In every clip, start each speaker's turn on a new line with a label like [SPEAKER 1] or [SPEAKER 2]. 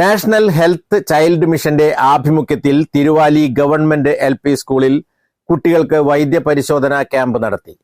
[SPEAKER 1] National health child മിഷന്റെ ആഭിമുഖ്യത്തിൽ Thiruvali government L P സ്കൂളിൽ കുട്ടികൾക്ക് വൈദ്യ പരിശോധനാ ക്യാമ്പ് നടത്തി.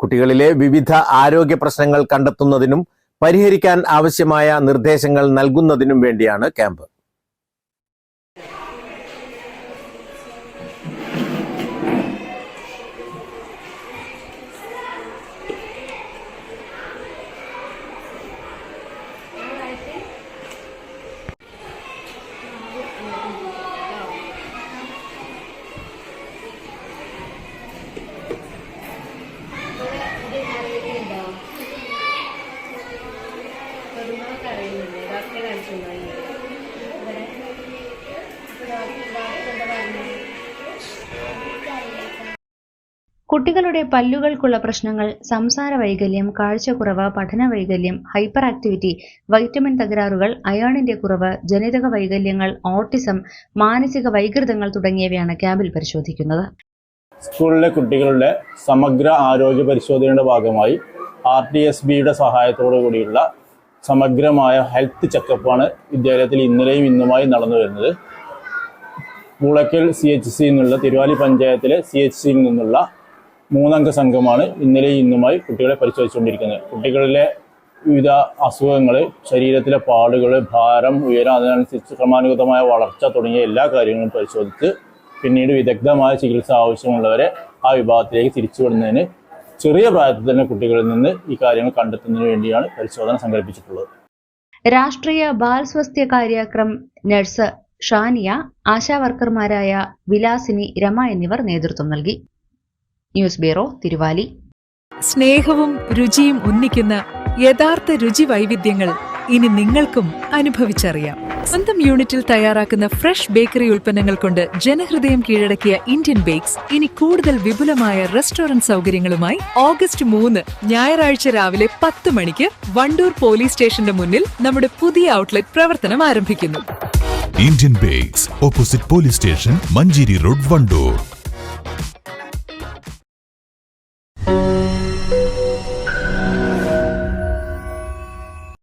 [SPEAKER 1] കുട്ടികളിലെ വിവിധ ആരോഗ്യ പ്രശ്നങ്ങൾ കണ്ടെത്തുന്നതിനും പരിഹരിക്കാൻ ആവശ്യമായ നിർദ്ദേശങ്ങൾ നൽകുന്നതിനും വേണ്ടിയാണ് ക്യാമ്പ്.
[SPEAKER 2] കുട്ടികളുടെ പല്ലുകൾക്കുള്ള പ്രശ്നങ്ങൾ സംസാര വൈകല്യം കാഴ്ചക്കുറവ് പഠന വൈകല്യം ഹൈപ്പർ ആക്ടിവിറ്റി വൈറ്റമിൻ തകരാറുകൾ അയാണിന്റെ കുറവ് ജനിതക വൈകല്യങ്ങൾ ഓട്ടിസം മാനസിക വൈകൃതങ്ങൾ തുടങ്ങിയവയാണ് ക്യാമ്പിൽ പരിശോധിക്കുന്നത്.
[SPEAKER 3] സ്കൂളിലെ കുട്ടികളുടെ സമഗ്ര ആരോഗ്യ പരിശോധനയുടെ ഭാഗമായി ആർ ടി എസ് ബിയുടെ സഹായത്തോടു കൂടിയുള്ള സമഗ്രമായ ഹെൽത്ത് ചെക്കപ്പാണ് വിദ്യാലയത്തിൽ ഇന്നലെയും ഇന്നുമായി നടന്നു വരുന്നത്. മുളയ്ക്കൽ സി എച്ച് സി എന്നുള്ള തിരുവാലി പഞ്ചായത്തിലെ സി എച്ച് സിയിൽ നിന്നുള്ള മൂന്നംഗ സംഘമാണ് ഇന്നലെയും ഇന്നുമായി കുട്ടികളെ പരിശോധിച്ചുകൊണ്ടിരിക്കുന്നത്. കുട്ടികളിലെ വിവിധ അസുഖങ്ങൾ ശരീരത്തിലെ പാടുകൾ ഭാരം ഉയരം അതിനനുസരിച്ച് ക്രമാനുഗതമായ വളർച്ച തുടങ്ങിയ എല്ലാ കാര്യങ്ങളും പരിശോധിച്ച് പിന്നീട് വിദഗ്ധമായ ചികിത്സ ആവശ്യമുള്ളവരെ ആ വിഭാഗത്തിലേക്ക് തിരിച്ചുവിടുന്നതിന് ചെറിയ പ്രായത്തിൽ തന്നെ കുട്ടികളിൽ നിന്ന് ഈ കാര്യങ്ങൾ കണ്ടെത്തുന്നതിന് വേണ്ടിയാണ് പരിശോധന സംഘടിപ്പിച്ചിട്ടുള്ളത്.
[SPEAKER 2] രാഷ്ട്രീയ ബാൽ സ്വസ്ഥ്യ കാര്യക്രം നഴ്സ് ഷാനിയ ആശാവർക്കർമാരായ വിലാസിനി രമ എന്നിവർ നേതൃത്വം നൽകി. News bureau Thiruvali.
[SPEAKER 4] സ്നേഹവും രുചിയും ഒന്നിക്കുന്ന യഥാർത്ഥ രുചി വൈവിധ്യങ്ങൾ ഇനി നിങ്ങൾക്കും അനുഭവിച്ചറിയാം. സ്വന്തം യൂണിറ്റിൽ തയ്യാറാക്കുന്ന ഫ്രഷ് ബേക്കറി ഉൽപ്പന്നങ്ങൾ കൊണ്ട് ജനഹൃദയം കീഴടക്കിയ ഇന്ത്യൻ ബേക്സ് ഇനി കൂടുതൽ വിപുലമായ റെസ്റ്റോറന്റ് സൗകര്യങ്ങളുമായി ഓഗസ്റ്റ് മൂന്ന് ഞായറാഴ്ച രാവിലെ പത്ത് മണിക്ക് വണ്ടൂർ പോലീസ് സ്റ്റേഷന്റെ മുന്നിൽ നമ്മുടെ പുതിയ ഔട്ട്ലെറ്റ് പ്രവർത്തനം ആരംഭിക്കുന്നു.
[SPEAKER 5] Indian bakes opposite police station Manjeri road Wandoor.